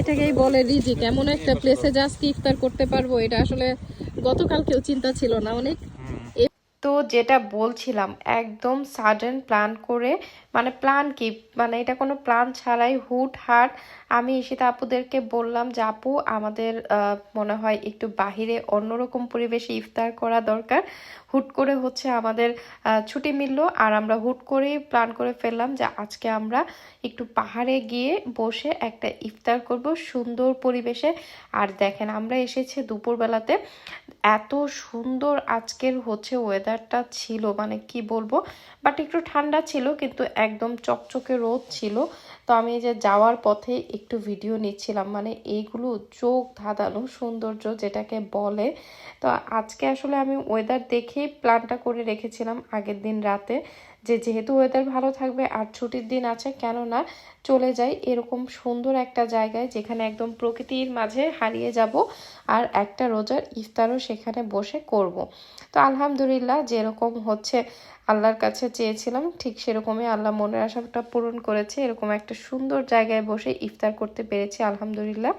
এটাকেই বলে রিজিক। এমন একটা প্লেসে জাস্ট ইফতার করতে পারব, এটা আসলে গতকাল কেউ চিন্তা ছিল না অনেক। তো যেটা বলছিলাম, একদম সাডেন প্ল্যান করে মানে প্ল্যান কি? মানে এটা কোনো প্ল্যান ছাড়াই হুট হাট আমি ঈশিতা আপুদেরকে বললাম যে, আপু, আমাদের মনে হয় একটু বাহিরে অন্যরকম পরিবেশে ইফতার করা দরকার। হুট করে হচ্ছে আমাদের ছুটি মিললো আর আমরা হুট করেই প্ল্যান করে ফেললাম যে, আজকে আমরা একটু পাহাড়ে গিয়ে বসে একটা ইফতার করব সুন্দর পরিবেশে। আর দেখেন, আমরা এসেছি দুপুরবেলাতে। এত সুন্দর আজকের হচ্ছে ওয়েদারটা ছিল মানে কি বলব? বাট একটু ঠান্ডা ছিল, কিন্তু একদম চকচকে রোদ ছিল। তো আমি যে যাওয়ার পথে একটু ভিডিও নিচ্ছিলাম মানে এইগুলো চোখ ধাঁধানো সৌন্দর্য যেটাকে বলে। তো আজকে আসলে আমি ওয়েদার দেখেই প্ল্যানটা করে রেখেছিলাম আগের দিন রাতে। যে যেহেতু ওয়েদার ভালো থাকবে আর ছুটির দিন আছে কেন না চলে যাই এরকম সুন্দর একটা জায়গায় যেখানে একদম প্রকৃতির মাঝে হারিয়ে যাব আর একটা রোজার ইফতারও সেখানে বসে করব। তো আলহামদুলিল্লাহ যেরকম হচ্ছে, আল্লাহর কাছে চেয়েছিলাম, ঠিক সেরকমই আল্লাহ মনের আশাটা পূরণ করেছে, এরকম একটা সুন্দর জায়গায় বসে ইফতার করতে পেরেছি আলহামদুলিল্লাহ।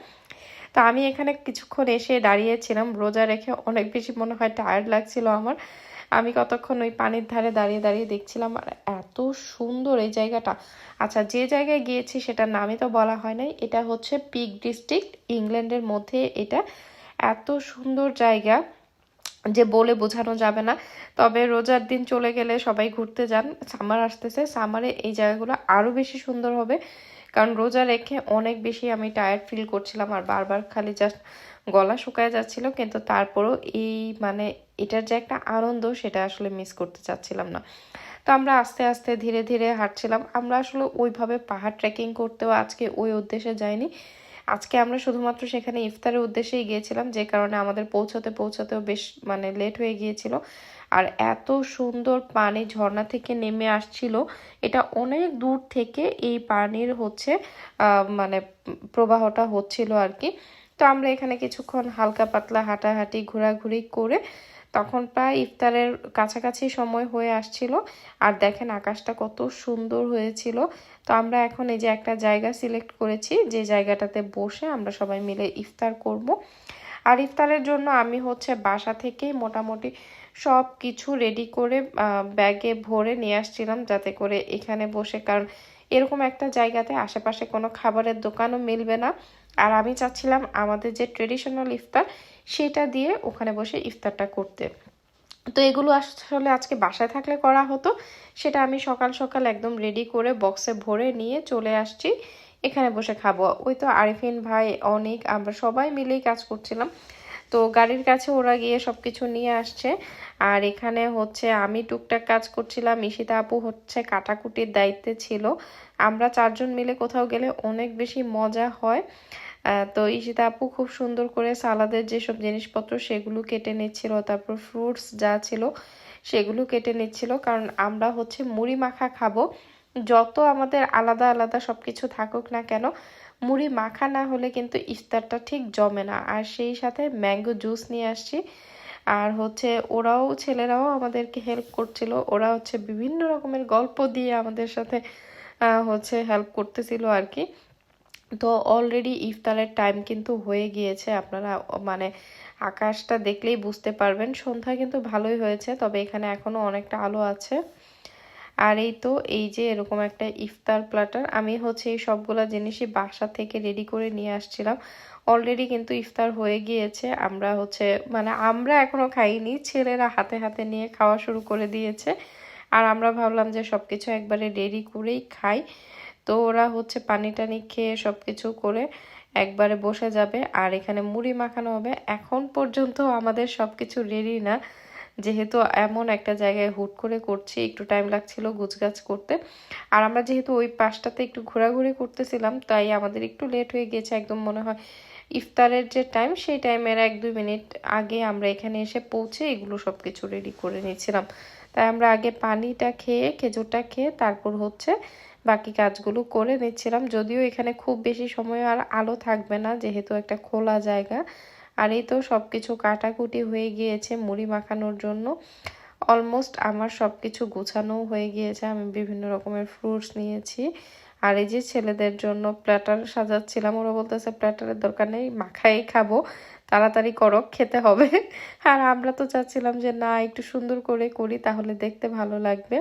তো আমি এখানে কিছুক্ষণ এসে দাঁড়িয়েছিলাম, রোজা রেখে অনেক বেশি মনে হয় টায়ার্ড লাগছিল আমার। আমি কতক্ষণ ওই পানির ধারে দাঁড়িয়ে দাঁড়িয়ে দেখছিলাম আর এত সুন্দর এই জায়গাটা। আচ্ছা যে জায়গায় গিয়েছি সেটার নামে তো বলা হয় নাই। এটা হচ্ছে পিক ডিস্ট্রিক্ট ইংল্যান্ডের মধ্যে এটা। এত সুন্দর জায়গা যে বলে বোঝানো যাবে না। তবে রোজার দিন চলে গেলে সবাই ঘুরতে যান। সামার আসতেছে। সামারে এই জায়গাগুলো আরও বেশি সুন্দর হবে। কারণ রোজা রেখে অনেক বেশি আমি টায়ার্ড ফিল করছিলাম আর বারবার খালি জাস্ট গলা শুকায় যাচ্ছিল, কিন্তু তারপরেও এই মানে এটার যে একটা আনন্দ সেটা আসলে মিস করতে চাচ্ছিলাম না। তো আমরা আস্তে আস্তে ধীরে ধীরে হাঁটছিলাম। আমরা আসলে ওইভাবে পাহাড় ট্রেকিং করতেও আজকে ওই উদ্দেশ্যে যাইনি। আজকে আমরা শুধুমাত্র সেখানে ইফতারের উদ্দেশ্যেই গিয়েছিলাম, যে কারণে আমাদের পৌঁছতে পৌঁছতেও বেশ মানে লেট হয়ে গিয়েছিল। আর এত সুন্দর পানি ঝর্ণা থেকে নেমে আসছিল। এটা অনেক দূর থেকে এই পানির হচ্ছে মানে প্রবাহটা হচ্ছিল আর কি। তো আমরা এখানে কিছুক্ষণ হালকা পাতলা হাঁটাহাঁটি, ঘোরাঘুরি করে তখন প্রায় ইফতারের কাছাকাছি সময় হয়ে আসছিল। আর দেখেন আকাশটা কত সুন্দর হয়েছিল। তো আমরা এখন এই যে একটা জায়গা সিলেক্ট করেছি, যে জায়গাটাতে বসে আমরা সবাই মিলে ইফতার করব। আর ইফতারের জন্য আমি হচ্ছে বাসা থেকেই মোটামুটি সব কিছু রেডি করে ব্যাগে ভরে নিয়ে আসছিলাম যাতে করে এখানে বসে, কারণ এরকম একটা জায়গাতে আশেপাশে কোনো খাবারের দোকানও মিলবে না। আর আমি চাচ্ছিলাম আমাদের যে ট্রেডিশনাল ইফতার, সেটা দিয়ে ওখানে বসে ইফতারটা করতে। তো এগুলো আসলে আজকে বাসায় থাকলে করা হতো, সেটা আমি সকাল সকাল একদম রেডি করে বক্সে ভরে নিয়ে চলে আসছি। এখানে বসে খাব। ওই তো আরিফিন ভাই, অনেক, আমরা সবাই মিলেই কাজ করছিলাম। তো গাড়ির কাছে ওরা গিয়ে সব কিছু নিয়ে আসছে। আর এখানে হচ্ছে আমি টুকটাক কাজ করছিলাম, ঈশিতা আপু হচ্ছে কাটাকুটির দায়িত্বে ছিল। আমরা চারজন মিলে কোথাও গেলে অনেক বেশি মজা হয়। তো ঈশিতা আপু খুব সুন্দর করে সালাদের যেসব জিনিসপত্র সেগুলো কেটে নিচ্ছিল, তারপর ফ্রুটস যা ছিল সেগুলো কেটে নিচ্ছিল। কারণ আমরা হচ্ছে মুড়ি মাখা খাব। যত আমাদের আলাদা আলাদা সবকিছু থাকুক না কেন মুড়ি মাখা না হলে কিন্তু ইফতারটা ঠিক জমে না। আর সেই সাথে ম্যাঙ্গো জুস নিয়ে আসছি। আর হচ্ছে ওরাও, ছেলেরাও আমাদেরকে হেল্প করছিল। ওরা হচ্ছে বিভিন্ন রকমের গল্প দিয়ে আমাদের সাথে হচ্ছে হেল্প করতেছিল আর কি তো অলরেডি ইফতারের টাইম কিন্তু হয়ে গিয়েছে। আপনারা মানে আকাশটা দেখলেই বুঝতে পারবেন। সন্ধ্যা কিন্তু ভালোই হয়েছে, তবে এখানে এখনও অনেকটা আলো আছে। আর এই তো, এই যে এরকম একটা ইফতার প্ল্যাটার আমি হচ্ছে এই সবগুলা জিনিসই বাসা থেকে রেডি করে নিয়ে আসছিলাম। অলরেডি কিন্তু ইফতার হয়ে গিয়েছে, আমরা হচ্ছে মানে আমরা এখনও খাইনি, ছেলেরা হাতে হাতে নিয়ে খাওয়া শুরু করে দিয়েছে। আর আমরা ভাবলাম যে সব কিছু একবারে রেডি করেই খাই। তো ওরা হচ্ছে পানি টানি খেয়ে সব কিছু করে একবারে বসে যাবে, আর এখানে মুড়ি মাখানো হবে। এখন পর্যন্ত আমাদের সব কিছু রেডি না। যেহেতু এমন একটা জায়গায় হুট করে করছি, একটু টাইম লাগছিল গুছগাছ করতে। আর আমরা যেহেতু ওই পাশটাতে একটু ঘোরাঘুরি করতেছিলাম, তাই আমাদের একটু লেট হয়ে গিয়েছে, একদম মনে হয় ইফতারের যে টাইম সেই টাইমের এক দুই মিনিট আগে আমরা এখানে এসে পৌঁছে এগুলো সব কিছু রেডি করে নিয়েছিলাম। তাই আমরা আগে পানিটা খেয়ে, খেজুরটা খেয়ে তারপর হচ্ছে বাকি কাজগুলো করে নিচ্ছিলাম। যদিও এখানে খুব বেশি সময় আর আলো থাকবে না, যেহেতু একটা খোলা জায়গা। আর এই তো সব কিছু কাটাকুটি হয়ে গিয়েছে মুড়ি মাখানোর জন্য। অলমোস্ট আমার সব কিছু গুছানো হয়ে গিয়েছে, আমি বিভিন্ন রকমের ফ্রুটস নিয়েছি। আর এই যে ছেলেদের জন্য প্ল্যাটার সাজাচ্ছিলাম, ওরা বলতেছে প্ল্যাটারের দরকার নেই মাখাই খাব, তাড়াতাড়ি করো, খেতে হবে। আর আমরা তো চাচ্ছিলাম যে, না, একটু সুন্দর করে করি, তাহলে দেখতে ভালো লাগবে।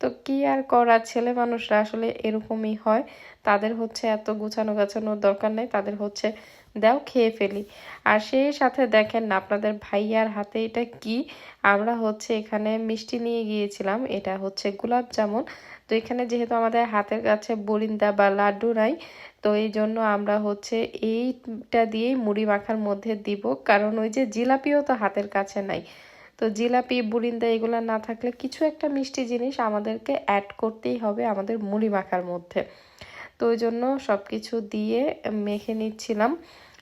তো কি আর করা ছেলে মানুষরা আসলে এরকমই হয়। তাদের হচ্ছে এত গুছানো গাছানোর দরকার নেই, তাদের হচ্ছে দাও, খেয়ে ফেলি। আর সেই সাথে দেখেন না আপনাদের ভাইয়ার হাতে এটা কি? আমরা হচ্ছে এখানে মিষ্টি নিয়ে গিয়েছিলাম, এটা হচ্ছে গোলাপ জামুন। তো এখানে যেহেতু আমাদের হাতের কাছে বরিন্দা বা লাড্ডু নাই, তো এই জন্য আমরা হচ্ছে এইটা দিয়েই মুড়ি মাখার মধ্যে দিব। কারণ ওই যে জিলাপিও তো হাতের কাছে নাই। তো জিলাপি, বুরিন্দা এগুলো না থাকলে কিছু একটা মিষ্টি জিনিস আমাদেরকে অ্যাড করতেই হবে আমাদের মুড়ি মাখার মধ্যে। তো ওই জন্য সব কিছু দিয়ে মেখে নিচ্ছিলাম।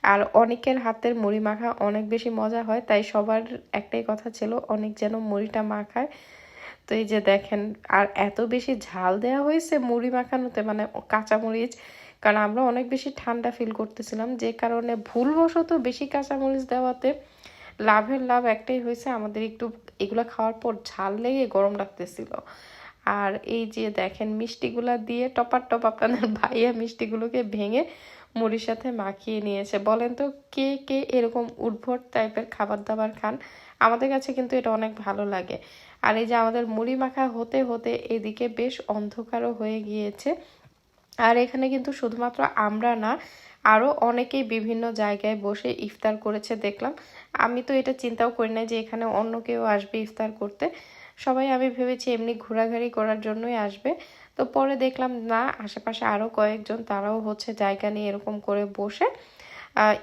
আর অনেকের হাতের মুড়ি মাখা অনেক বেশি মজা হয়, তাই সবার একটাই কথা ছিল, অনেক যেন মুড়িটা মাখায়। তো এই যে দেখেন, আর এত বেশি ঝাল দেওয়া হয়েছে মুড়ি মাখানোতে মানে কাঁচামরিচ কারণ আমরা অনেক বেশি ঠান্ডা ফিল করতেছিলাম। যে কারণে ভুলবশত বেশি কাঁচামরিচ দেওয়াতে লাভের লাভ একটাই হয়েছে, আমাদের একটু এগুলো খাওয়ার পর ঝাল লেগে গরম লাগতেছিল। আর এই যে দেখেন, মিষ্টিগুলা দিয়ে টপার টপ আপনাদের ভাইয়া মিষ্টিগুলোকে ভেঙে মুড়ির সাথে মাখিয়ে নিয়েছে। বলেন তো, কে কে এরকম উদ্ভট টাইপের খাবার দাবার খান? আমাদের কাছে কিন্তু এটা অনেক ভালো লাগে। আর এই যে আমাদের মুড়ি মাখা হতে হতে এদিকে বেশ অন্ধকারও হয়ে গিয়েছে। আর এখানে কিন্তু শুধুমাত্র আমরা না আরও অনেকেই বিভিন্ন জায়গায় বসে ইফতার করেছে দেখলাম। আমি তো এটা চিন্তাও করি না যে এখানে অন্য কেউ আসবে ইফতার করতে। সবাই আমি ভেবেছি এমনি ঘোরাঘুরি করার জন্যই আসবে। তো পরে দেখলাম, না, আশেপাশে আরও কয়েকজন তারাও হচ্ছে জায়গা নিয়ে এরকম করে বসে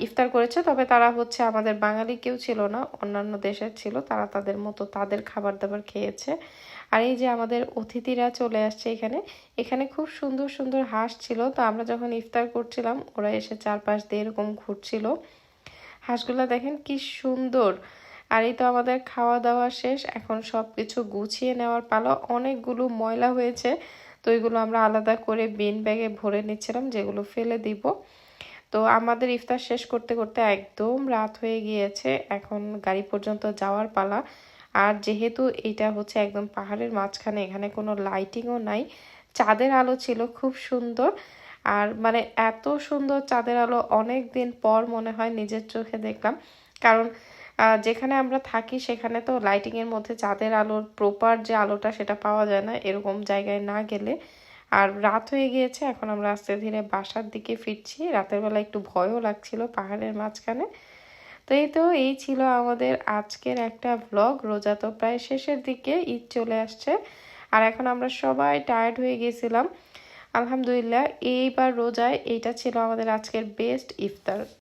ইফতার করেছে। তবে তারা হচ্ছে আমাদের বাঙালি কেউ ছিল না, অন্যান্য দেশের ছিল, তারা তাদের মতো তাদের খাবার দাবার খেয়েছে। আর এই যে আমাদের অতিথিরা চলে আসছে এখানে এখানে খুব সুন্দর সুন্দর হাঁস ছিল। তো আমরা যখন ইফতার করছিলাম, ওরা এসে চারপাশ দিয়ে এরকম ঘুরছিল। হাঁসগুলো দেখেন কি সুন্দর। আর এই তো আমাদের খাওয়া দাওয়া শেষ, এখন সব কিছু গুছিয়ে নেওয়ার পালা। অনেকগুলো ময়লা হয়েছে। তো এগুলো আমরা আলাদা করে বিন ব্যাগে ভরে নিচ্ছিলাম, যেগুলো ফেলে দিব। তো আমাদের ইফতার শেষ করতে করতে একদম রাত হয়ে গিয়েছে, এখন গাড়ি পর্যন্ত যাওয়ার পালা। আর যেহেতু এটা হচ্ছে একদম পাহাড়ের মাঝখানে, এখানে কোনো লাইটিংও নাই, চাঁদের আলো ছিল, খুব সুন্দর। আর মানে এত সুন্দর চাঁদের আলো অনেক দিন পর মনে হয় নিজের চোখে দেখলাম। কারণ যেখানে আমরা থাকি, সেখানে তো লাইটিং এর মধ্যে চাঁদের আলোর প্রপার যে আলোটা সেটা পাওয়া যায় না, এরকম জায়গায় না গেলে। আর রাত হয়ে গিয়েছে, এখন আমরা আস্তে ধীরে বাসার দিকে ফিরছি। রাতের বেলা একটু ভয়ও লাগছিল পাহাড়ের মাঝখানে। তো এই তো, এই ছিল আমাদের আজকের একটা ভ্লগ রোজা তো প্রায় শেষের দিকে, ঈদ চলে আসছে। আর এখন আমরা সবাই টায়ার্ড হয়ে গেছিলাম। আলহামদুলিল্লাহ, এইবার রোজায় এইটা ছিল আমাদের আজকের বেস্ট ইফতার।